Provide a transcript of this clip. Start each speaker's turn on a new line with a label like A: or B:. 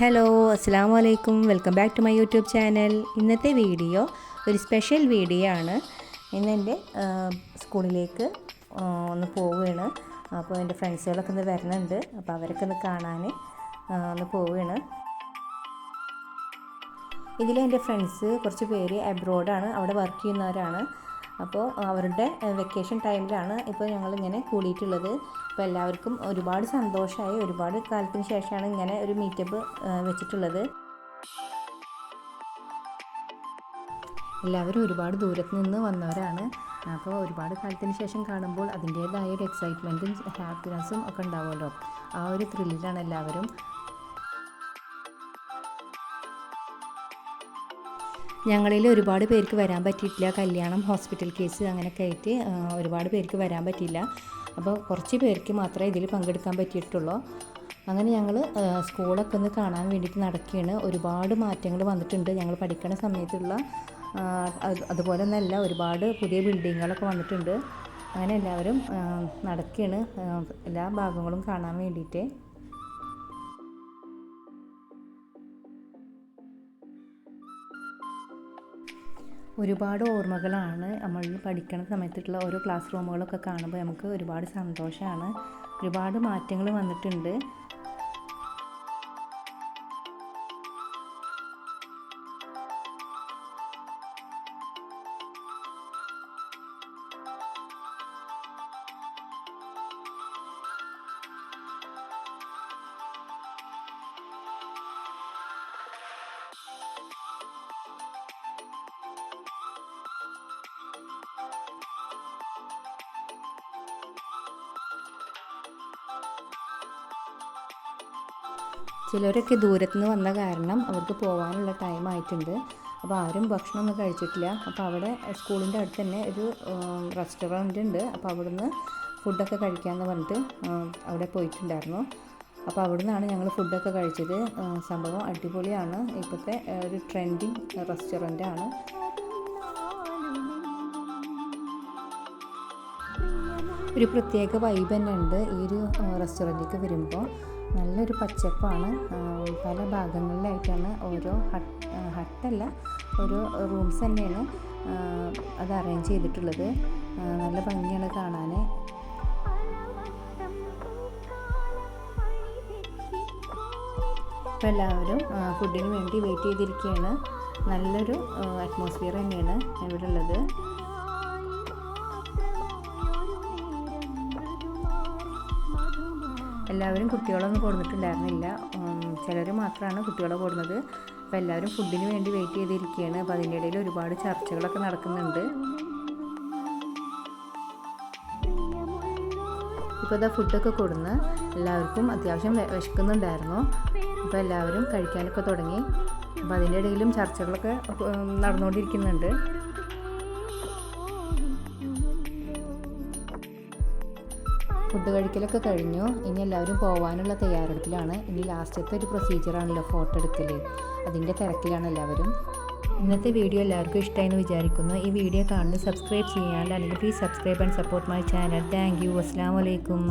A: Hello അസ്സാം വലൈക്കും welcome back to my YouTube channel. ഇന്നത്തെ വീഡിയോ ഒരു സ്പെഷ്യൽ വീഡിയോ ആണ് ഇന്ന് എന്റെ സ്കൂളിലേക്ക് ഒന്ന് പോവുകയാണ്. അപ്പോൾ എന്റെ ഫ്രണ്ട്സുകളൊക്കെ ഒന്ന് വരുന്നുണ്ട്. അപ്പോൾ അവരൊക്കെ ഒന്ന് കാണാൻ ഒന്ന് പോവുകയാണ്. ഇതിൽ എന്റെ ഫ്രണ്ട്സ് കുറച്ച് പേര് അബ്രോഡാണ്. അവിടെ വർക്ക് ചെയ്യുന്നവരാണ്. അപ്പോൾ അവരുടെ വെക്കേഷൻ ടൈമിലാണ് ഇപ്പോൾ ഞങ്ങളിങ്ങനെ കൂടിയിട്ടുള്ളത്. അപ്പോൾ എല്ലാവർക്കും ഒരുപാട് സന്തോഷമായി. ഒരുപാട് കാലത്തിന് ശേഷമാണ് ഇങ്ങനെ ഒരു മീറ്റപ്പ് വെച്ചിട്ടുള്ളത്. എല്ലാവരും ഒരുപാട് ദൂരത്ത് നിന്ന് വന്നവരാണ്. അപ്പോൾ ഒരുപാട് കാലത്തിന് ശേഷം കാണുമ്പോൾ അതിന്റേതായ ഒരു എക്സൈറ്റ്മെന്റും ഹാപ്പിനെസ്സും ഒക്കെ ഉണ്ടാവുമല്ലോ. ആ ഒരു ത്രില്ലിലാണ് എല്ലാവരും ഞങ്ങളിൽ ഒരുപാട് പേർക്ക് വരാൻ പറ്റിയിട്ടില്ല. കല്യാണം ഹോസ്പിറ്റൽ കേസ് അങ്ങനെയൊക്കെ ആയിട്ട് ഒരുപാട് പേർക്ക് വരാൻ പറ്റിയില്ല. അപ്പോൾ കുറച്ച് പേർക്ക് മാത്രമേ ഇതിൽ പങ്കെടുക്കാൻ പറ്റിയിട്ടുള്ളൂ. അങ്ങനെ ഞങ്ങൾ സ്കൂളൊക്കെ ഒന്ന് കാണാൻ വേണ്ടിയിട്ട് നടക്കുകയാണ്. ഒരുപാട് മാറ്റങ്ങൾ വന്നിട്ടുണ്ട്. ഞങ്ങൾ പഠിക്കുന്ന സമയത്തുള്ള അതുപോലെ തന്നെയല്ല ഒരുപാട് പുതിയ ബിൽഡിങ്ങുകളൊക്കെ വന്നിട്ടുണ്ട്. അങ്ങനെ എല്ലാവരും നടക്കുകയാണ്. എല്ലാ ഭാഗങ്ങളും കാണാൻ വേണ്ടിയിട്ട്. ഒരുപാട് ഓർമ്മകളാണ് നമ്മൾ പഠിക്കുന്ന സമയത്തുള്ള ഓരോ ക്ലാസ് റൂമുകളൊക്കെ കാണുമ്പോൾ നമുക്ക് ഒരുപാട് സന്തോഷമാണ്. ഒരുപാട് മാറ്റങ്ങൾ വന്നിട്ടുണ്ട്. ചിലരൊക്കെ ദൂരത്തു നിന്ന് വന്ന കാരണം അവർക്ക് പോകാനുള്ള ടൈം ആയിട്ടുണ്ട്. അപ്പോൾ ആരും ഭക്ഷണമൊന്നും കഴിച്ചിട്ടില്ല. അപ്പോൾ അവിടെ സ്കൂളിന്റെ അടുത്ത് തന്നെ ഒരു റെസ്റ്റോറന്റ് ഉണ്ട്. അപ്പോൾ അവിടുന്ന് ഫുഡൊക്കെ കഴിക്കാമെന്ന് പറഞ്ഞിട്ട് അവിടെ പോയിട്ടുണ്ടായിരുന്നു. അപ്പോൾ അവിടെ നിന്നാണ് ഞങ്ങൾ ഫുഡൊക്കെ കഴിച്ചത്. സംഭവം അടിപൊളിയാണ്. ഇപ്പോഴത്തെ ഒരു ട്രെൻഡിങ് റെസ്റ്റോറന്റ് ആണ്. ഒരു പ്രത്യേക വൈബ് തന്നെ ഉണ്ട് ഈ ഒരു റെസ്റ്റോറന്റിലേക്ക് വരുമ്പോൾ നല്ലൊരു പച്ചപ്പാണ്. പല ഭാഗങ്ങളിലായിട്ടാണ് ഓരോ ഹട്ട് ഹട്ടല്ല ഓരോ റൂംസ് തന്നെയാണ് അത് അറേഞ്ച് ചെയ്തിട്ടുള്ളത്. നല്ല ഭംഗിയാണ് കാണാൻ അപ്പോൾ എല്ലാവരും ഫുഡിന് വേണ്ടി വെയിറ്റ് ചെയ്തിരിക്കുകയാണ് നല്ലൊരു അറ്റ്മോസ്ഫിയർ തന്നെയാണ് ഇവിടെ ഉള്ളത് എല്ലാവരും കുട്ടികളൊന്നും കൊടുത്തിട്ടുണ്ടായിരുന്നില്ല. ചിലർ മാത്രമാണ് കുട്ടികളെ കൊടുന്നത്. അപ്പോൾ എല്ലാവരും ഫുഡിന് വേണ്ടി വെയിറ്റ് ചെയ്തിരിക്കുകയാണ് അപ്പോൾ അതിന്റെ ഇടയിൽ ഒരുപാട് ചർച്ചകളൊക്കെ നടക്കുന്നുണ്ട്. ഇപ്പോൾ ഇതാ ഫുഡൊക്കെ കൊടുന്ന് എല്ലാവർക്കും അത്യാവശ്യം വിശക്കുന്നുണ്ടായിരുന്നു. അപ്പോൾ എല്ലാവരും കഴിക്കാനൊക്കെ തുടങ്ങി. അപ്പോൾ അതിന്റെ ഇടയിലും ചർച്ചകളൊക്കെ നടന്നുകൊണ്ടിരിക്കുന്നുണ്ട് ഫുഡ് കഴിക്കലൊക്കെ കഴിഞ്ഞു. ഇനി എല്ലാവരും പോകാനുള്ള തയ്യാറെടുപ്പിലാണ്. ഇനി ലാസ്റ്റത്തെ ഒരു പ്രൊസീജിയറാണല്ലോ ഫോട്ടോ എടുക്കൽ അതിന്റെ തിരക്കിലാണ് എല്ലാവരും. ഇന്നത്തെ വീഡിയോ എല്ലാവർക്കും ഇഷ്ടമായി എന്ന് വിചാരിക്കുന്നു. ഈ വീഡിയോ കാണുന്നത് സബ്സ്ക്രൈബ് ചെയ്യാണ്ട് അല്ലെങ്കിൽ please subscribe and support my channel thank you അസ്സാം വലൈക്കും